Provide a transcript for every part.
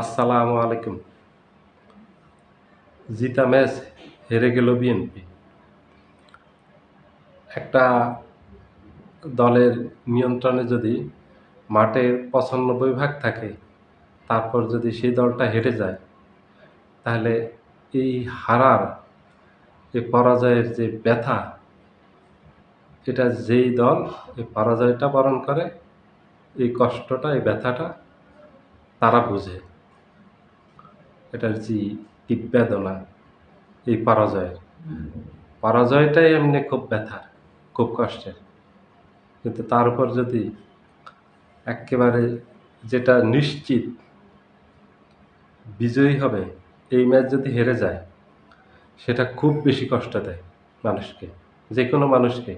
আসসালামু আলাইকুম। জিতা ম্যাচ হেরে গেল বিএনপি। একটা দলের নিয়ন্ত্রণে যদি মাঠের পঁচানব্বই ভাগ থাকে, তারপর যদি সেই দলটা হেরে যায়, তাহলে এই হারার, এই পরাজয়ের যে ব্যথা, এটা যেই দল, এই পরাজয়টা বরণ করে, এই কষ্টটা, এই ব্যথাটা, তারা বুঝে। এটার যে বেদনা, এই পরাজয়ের পরাজয়টাই এমনি খুব ব্যথার, খুব কষ্টের। কিন্তু তার উপর যদি একেবারে যেটা নিশ্চিত বিজয়ী হবে, এই ম্যাচ যদি হেরে যায়, সেটা খুব বেশি কষ্ট দেয় মানুষকে যে কোনো মানুষকে।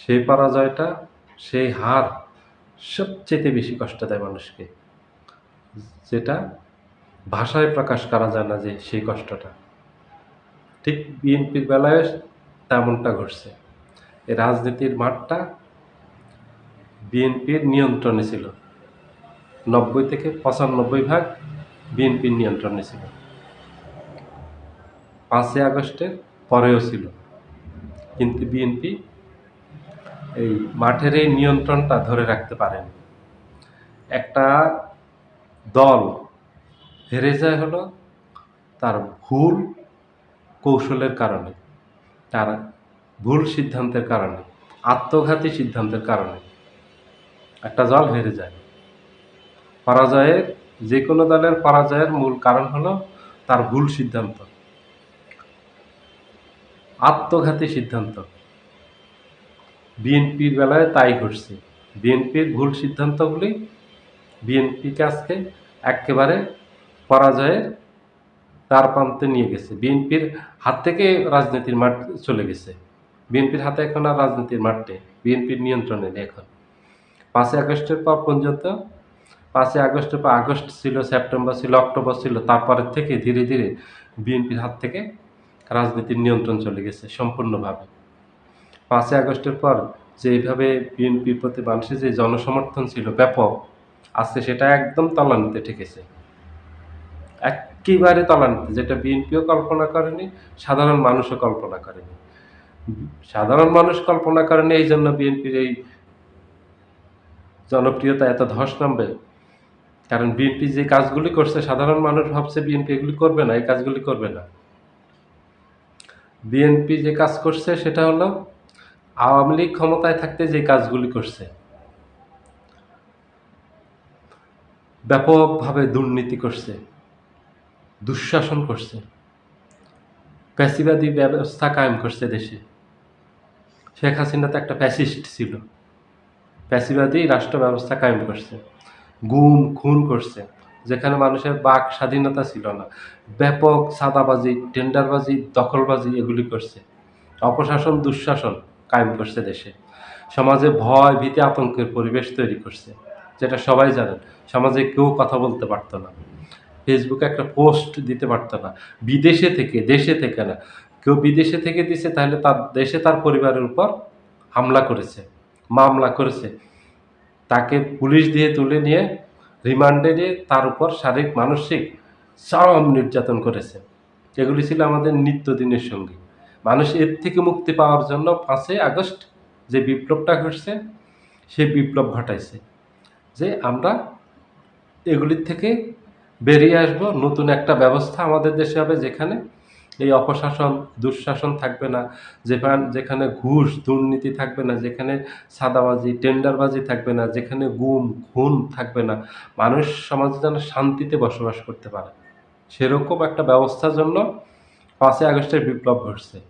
সেই পরাজয়টা, সেই হার সবচেয়ে বেশি কষ্ট দেয় মানুষকে, যেটা ভাষায় প্রকাশ করা যায় না যে সেই কষ্টটা। ঠিক বিএনপির বেলায় তেমনটা ঘটছে। এই রাজনীতির মাঠটা বিএনপির নিয়ন্ত্রণে ছিল। নব্বই থেকে পঁচানব্বই ভাগ বিএনপির নিয়ন্ত্রণে ছিল। পাঁচই আগস্টের পরেও ছিল। কিন্তু বিএনপি এই মাঠের এই নিয়ন্ত্রণটা ধরে রাখতে পারেন। একটা দল হেরে যায় হলো তার ভুল কৌশলের কারণে, তার ভুল সিদ্ধান্তের কারণে, আত্মঘাতী সিদ্ধান্তের কারণে। একটা দল হেরে যায়। পরাজয়ের যে কোনো দলের পরাজয়ের মূল কারণ হলো তার ভুল সিদ্ধান্ত। আত্মঘাতী সিদ্ধান্ত। বিএনপির বেলায় তাই ঘটছে। বিএনপির ভুল সিদ্ধান্তগুলি বিএনপিকে আজকে একেবারে পরাজয়ের তার প্রান্তে নিয়ে গেছে। বিএনপির হাত থেকে রাজনীতির মাঠ চলে গেছে। বিএনপির হাতে এখন আর রাজনীতির মাঠে বিএনপির নিয়ন্ত্রণে নেই এখন। পাঁচই আগস্টের পর পর্যন্ত, পাঁচই আগস্টের পর আগস্ট ছিল, সেপ্টেম্বর ছিল, অক্টোবর ছিল, তারপরের থেকে ধীরে ধীরে বিএনপির হাত থেকে রাজনীতির নিয়ন্ত্রণ চলে গেছে সম্পূর্ণভাবে। পাঁচই আগস্টের পর যে এইভাবে বিএনপির প্রতি মানুষের যে জনসমর্থন ছিল ব্যাপক, আজকে সেটা একদম তলানিতে ঠেকেছে। একেবারে তলানিতে যেটা বিএনপিও কল্পনা করেনি, সাধারণ মানুষও কল্পনা করেনি। সাধারণ মানুষ কল্পনা করেনি, এই জন্য বিএনপির এই জনপ্রিয়তা এত ধস নামবে। কারণ বিএনপি যে কাজগুলি করছে, সাধারণ মানুষ ভাবছে বিএনপি এগুলি করবে না, এই কাজগুলি করবে না। বিএনপি যে কাজ করছে, সেটা হলো আওয়ামী লীগ ক্ষমতায় থাকতে যে কাজগুলি করছে, ব্যাপকভাবে দুর্নীতি করছে। দুঃশাসন করছে। প্যাসিবাদী ব্যবস্থা কায়েম করছে দেশে। শেখ হাসিনা তো একটা প্যাসিস্ট ছিল। প্যাসিবাদী রাষ্ট্র ব্যবস্থা কায়েম করছে। গুম, খুন করছে। যেখানে মানুষের বাক স্বাধীনতা ছিল না। ব্যাপক সাদাবাজি টেন্ডারবাজি, দখলবাজি এগুলি করছে। অপশাসন, দুঃশাসন কায়েম করছে দেশে। সমাজে ভয়, ভীতি, আতঙ্কের পরিবেশ তৈরি করছে। যেটা সবাই জানেন, সমাজে কেউ কথা বলতে পারতো না। ফেসবুকে একটা পোস্ট দিতে পারতো না। বিদেশে থেকে, দেশে থেকে না। কেউ বিদেশে থেকে দিছে, তাহলে তার, দেশে তার পরিবারের উপর হামলা করেছে, মামলা করেছে। তাকে পুলিশ দিয়ে তুলে নিয়ে, রিমান্ডে নিয়ে তার উপর শারীরিক, মানসিক চরম নির্যাতন করেছে। এগুলি ছিল আমাদের নিত্যদিনের সঙ্গী। মানুষ এর থেকে মুক্তি পাওয়ার জন্য পাঁচই আগস্ট যে বিপ্লবটা ঘটছে সে বিপ্লব ঘটাইছে। যে আমরা এগুলির থেকে বেরিয়ে আসব। নতুন একটা ব্যবস্থা আমাদের দেশে হবে যেখানে এই অপশাসন, দুঃশাসন থাকবে না। যেখানে যেখানে ঘুষ, দুর্নীতি থাকবে না। যেখানে সাদাবাজি, টেন্ডারবাজি থাকবে না। যেখানে গুম, খুন থাকবে না। মানুষ সমাজে যেন শান্তিতে বসবাস করতে পারে। সেরকম একটা ব্যবস্থার জন্য পাঁচই আগস্টের বিপ্লব ঘটছে।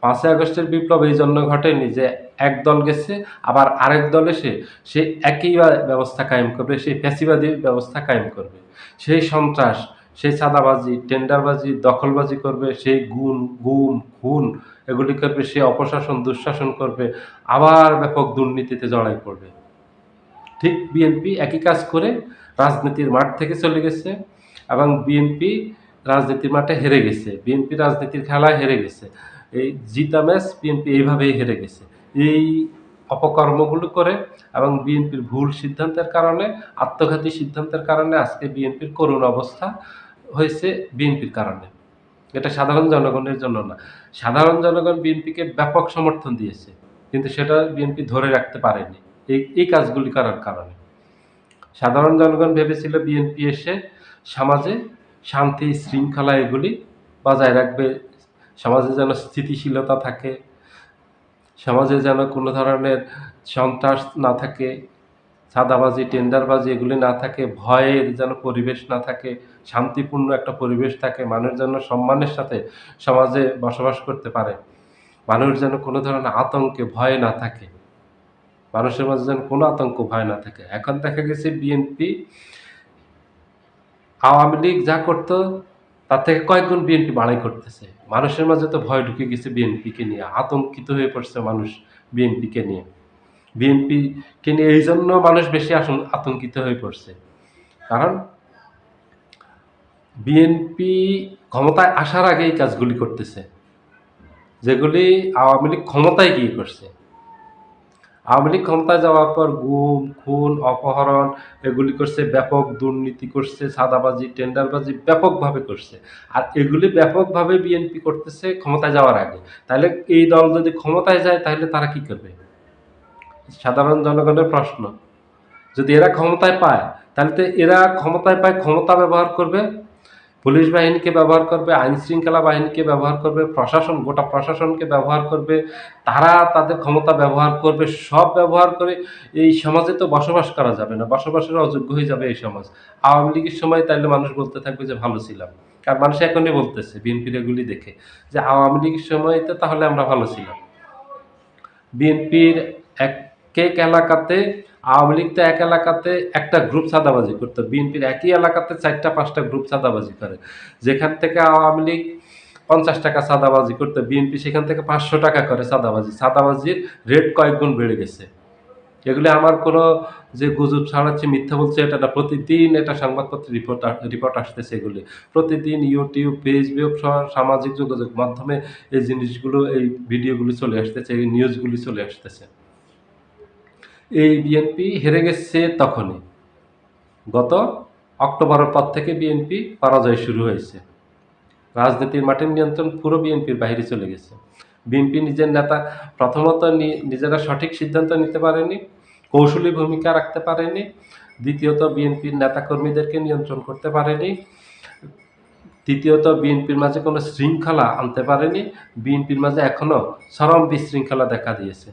পাঁচই আগস্টের বিপ্লব এই জন্য ঘটেনি যে এক দল গেছে, আবার আরেক দল এসে সে একই ব্যবস্থা কায়েম করবে, সেই ফ্যাসিবাদী ব্যবস্থা কায়েম করবে। সেই সন্ত্রাস, সেই চাঁদাবাজি, টেন্ডারবাজি, দখলবাজি করবে, সেই গুণ, গুম, খুন, এগুলি করবে সে অপশাসন, দুঃশাসন করবে, আবার ব্যাপক দুর্নীতিতে জড়াই পড়বে। ঠিক বিএনপি একই কাজ করে রাজনীতির মাঠ থেকে চলে গেছে এবং বিএনপি রাজনীতির মাঠে হেরে গেছে। বিএনপি রাজনীতির খেলায় হেরে গেছে। এই জিতা ম্যাচ বিএনপি এইভাবেই হেরে গেছে। এই অপকর্মগুলো করে এবং বিএনপির ভুল সিদ্ধান্তের কারণে, আত্মঘাতী সিদ্ধান্তের কারণে আজকে বিএনপির করুণ অবস্থা হয়েছে বিএনপির কারণে। এটা সাধারণ জনগণের জন্য না। সাধারণ জনগণ বিএনপিকে ব্যাপক সমর্থন দিয়েছে, কিন্তু সেটা বিএনপি ধরে রাখতে পারেনি। এই এই কাজগুলি করার কারণে। সাধারণ জনগণ ভেবেছিল বিএনপি এসে সমাজে শান্তি, শৃঙ্খলা এগুলি বজায় রাখবে। সমাজে যেন স্থিতিশীলতা থাকে সমাজে যেন কোনো ধরনের সন্ত্রাস না থাকে, চাঁদাবাজি, টেন্ডারবাজি এগুলি না থাকে, ভয়ের যেন পরিবেশ না থাকে, শান্তিপূর্ণ একটা পরিবেশ থাকে, মানুষ যেন সম্মানের সাথে সমাজে বসবাস করতে পারে। মানুষ যেন কোনো ধরনের আতঙ্কে, ভয় না থাকে। মানুষের মাঝে যেন কোনো আতঙ্ক, ভয় না থাকে। এখন দেখা গেছে বিএনপি আওয়ামী লীগ যা করতো তার থেকে কয়েকগুণ বিএনপি বাড়াই করতেছে। মানুষের মাঝে তো ভয় ঢুকে গেছে বিএনপিকে নিয়ে, আতঙ্কিত হয়ে পড়ছে মানুষ বিএনপিকে নিয়ে। বিএনপিকে নিয়ে এই জন্য মানুষ বেশি আসন, আতঙ্কিত হয়ে পড়ছে। কারণ বিএনপি ক্ষমতায় আসার আগে এই কাজগুলি করতেছে। যেগুলি আওয়ামী লীগ ক্ষমতায় গিয়ে করছে। আওয়ামী লীগ ক্ষমতায় যাওয়ার পর গুম, খুন, অপহরণ এগুলি করছে, ব্যাপক দুর্নীতি করছে সাদাবাজি টেন্ডারবাজি ব্যাপকভাবে করছে। আর এগুলি ব্যাপকভাবে বিএনপি করতেছে ক্ষমতায় যাওয়ার আগে। তাহলে এই দল যদি ক্ষমতায় যায়, তাহলে তারা কি করবে? সাধারণ জনগণের প্রশ্ন। যদি এরা ক্ষমতায় পায়, তাহলে তো এরা ক্ষমতায় পায়, ক্ষমতা ব্যবহার করবে। পুলিশ বাহিনীকে ব্যবহার করবে, আইন শৃঙ্খলা বাহিনীকে ব্যবহার করবে, প্রশাসন, গোটা প্রশাসনকে ব্যবহার করবে, তারা তাদের ক্ষমতা ব্যবহার করবে, সব ব্যবহার করে এই সমাজে তো বসবাস করা যাবে না, বসবাসের অযোগ্য হয়ে যাবে এই সমাজ। আওয়ামী লীগের সময় তাইলে মানুষ বলতে থাকবে যে ভালো ছিলাম, কারণ মানুষ এখনই বলতেছে বিএনপির এগুলি দেখে যে আওয়ামী লীগের সময় তো তাহলে আমরা ভালো ছিলাম। বিএনপির এক এক এলাকাতে, আওয়ামী লীগ তো এক এলাকাতে একটা গ্রুপ চাঁদাবাজি করতো। বিএনপির একই এলাকাতে চারটা, পাঁচটা গ্রুপ চাঁদাবাজি করে। যেখান থেকে আওয়ামী লীগ পঞ্চাশ টাকা চাঁদাবাজি করতো, বিএনপি সেখান থেকে পাঁচশো টাকা করে চাঁদাবাজি চাঁদাবাজির রেট কয়েক গুণ বেড়ে গেছে। এগুলি আমার কোনো যে গুজব ছাড়াচ্ছে, মিথ্যা বলছে, এটা প্রতিদিন এটা সংবাদপত্রে রিপোর্ট রিপোর্ট আসতেছে এগুলি। প্রতিদিন ইউটিউব ফেসবুক সহ সামাজিক যোগাযোগ মাধ্যমে এই জিনিসগুলো, এই ভিডিওগুলি চলে আসতেছে, এই নিউজগুলি চলে আসতেছে। এই বিএনপি হেরে গেছে তখনই। গত অক্টোবরের পর থেকে বিএনপি পরাজয় শুরু হয়েছে। রাজনীতির মাঠের নিয়ন্ত্রণ পুরো বিএনপির বাইরে চলে গেছে। বিএনপি নিজের নেতা প্রথমত নিজেরা সঠিক সিদ্ধান্ত নিতে পারেনি, কৌশলী ভূমিকা রাখতে পারেনি, দ্বিতীয়ত বিএনপির নেতাকর্মীদেরকে নিয়ন্ত্রণ করতে পারেনি, তৃতীয়ত বিএনপির মাঝে কোনো শৃঙ্খলা আনতে পারেনি বিএনপির মাঝে এখনও চরম বিশৃঙ্খলা দেখা দিয়েছে।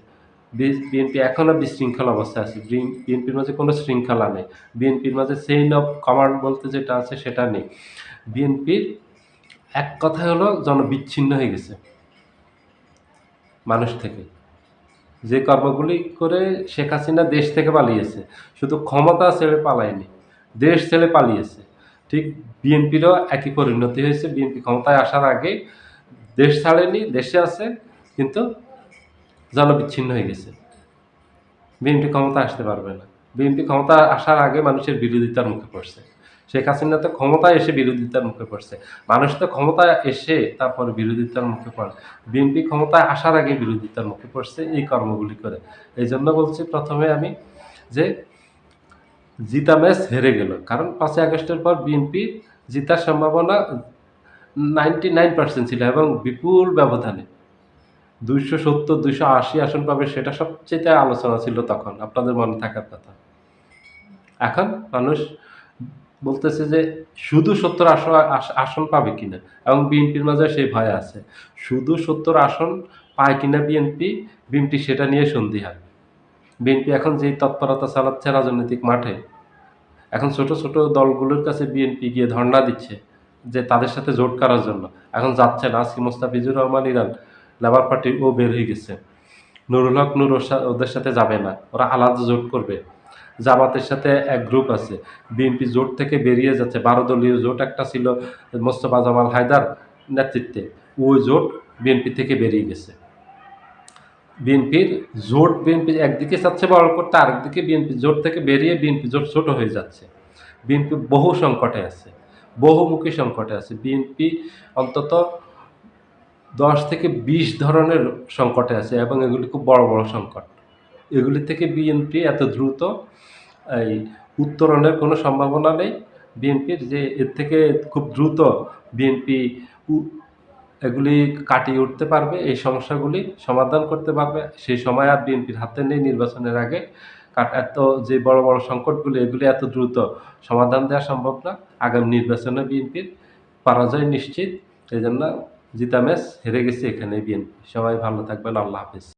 বিএনপি এখনও বিশৃঙ্খল অবস্থায় আছে। বিএনপির মাঝে কোনো শৃঙ্খলা নেই। বিএনপির মাঝে চেইন অফ কমান্ড বলতে যেটা আছে সেটা নেই। বিএনপির এক কথায় হলো জনবিচ্ছিন্ন হয়ে গেছে মানুষ থেকে। যে কর্মগুলি করে শেখ হাসিনা দেশ থেকে পালিয়েছে, শুধু ক্ষমতা ছেড়ে পালায়নি, দেশ ছেড়ে পালিয়েছে। ঠিক বিএনপিরও একই পরিণতি হয়েছে। বিএনপি ক্ষমতায় আসার আগে দেশ ছাড়েনি, দেশে আছে, কিন্তু জনবিচ্ছিন্ন হয়ে গেছে। বিএনপি ক্ষমতা আসতে পারবে না। বিএনপি ক্ষমতা আসার আগে মানুষের বিরোধিতার মুখে পড়ছে। শেখ হাসিনা তো ক্ষমতায় এসে বিরোধিতার মুখে পড়ছে। মানুষ তো ক্ষমতায় এসে তারপর বিরোধিতার মুখে পড়ে। বিএনপি ক্ষমতায় আসার আগে বিরোধিতার মুখে পড়ছে এই কর্মগুলি করে। এই জন্য বলছি প্রথমে আমি যে জিতা ম্যাচ হেরে গেল। কারণ পাঁচই আগস্টের পর বিএনপি জিতার সম্ভাবনা নাইনটি নাইন পার্সেন্ট ছিল এবং বিপুল ব্যবধানে। দুইশো সত্তর, দুইশো আশি আসন পাবে সেটা সবচেয়ে আলোচনা ছিল তখন। আপনাদের মনে থাকার কথা। এখন মানুষ বলতেছে যে শুধু সত্তর আসন আসন পাবে কিনা? এবং বিএনপির মাঝে সেই ভয় আছে। শুধু সত্তর আসন পায় কিনা বিএনপি? বিএনপি সেটা নিয়ে সন্দিহান। বিএনপি এখন যেই তৎপরতা চালাচ্ছে রাজনৈতিক মাঠে, এখন ছোট ছোট দলগুলোর কাছে বিএনপি গিয়ে ধর্ণা দিচ্ছে যে তাদের সাথে জোট করার জন্য। এখন যাচ্ছে না আজকে Mustafizur Rahman, Iran. Labour Party ও বের হয়ে গেছে। নুরুল হক নুর ওদের সাথে যাবে না। ওরা আলাদা জোট করবে। জামাতের সাথে এক গ্রুপ আছে। বিএনপি জোট থেকে বেরিয়ে যাচ্ছে। বারো দলীয় জোট একটা ছিল মোস্তফা জামাল হায়দার নেতৃত্বে। ওই জোট বিএনপি থেকে বেরিয়ে গেছে। বিএনপির জোট বিএনপি একদিকে চাচ্ছে বড় করতে, আরেকদিকে বিএনপি জোট থেকে বেরিয়ে বিএনপি জোট ছোট হয়ে যাচ্ছে। বিএনপি বহু সংকটে আছে। বহুমুখী সংকটে আছে। বিএনপি অন্তত দশ থেকে বিশ ধরনের সংকটে আছে এবং এগুলি খুব বড় বড় সংকট। এগুলি থেকে বিএনপি এত দ্রুত, এই উত্তরণের কোনো সম্ভাবনা নেই। বিএনপির যে এর থেকে খুব দ্রুত বিএনপি এগুলি কাটিয়ে উঠতে পারবে, এই সমস্যাগুলি সমাধান করতে পারবে। সেই সময় আর বিএনপির হাতে নেই নির্বাচনের আগে। এত যে বড় বড় সংকটগুলি, এগুলি এত দ্রুত সমাধান দেওয়া সম্ভব না। আগামী নির্বাচনে বিএনপির পরাজয় নিশ্চিত। এই জন্য জিতা ম্যাচ হেরে গেছে এখানে বিএনপি। সবাই ভালো থাকবেন আল্লাহ হাফিজ।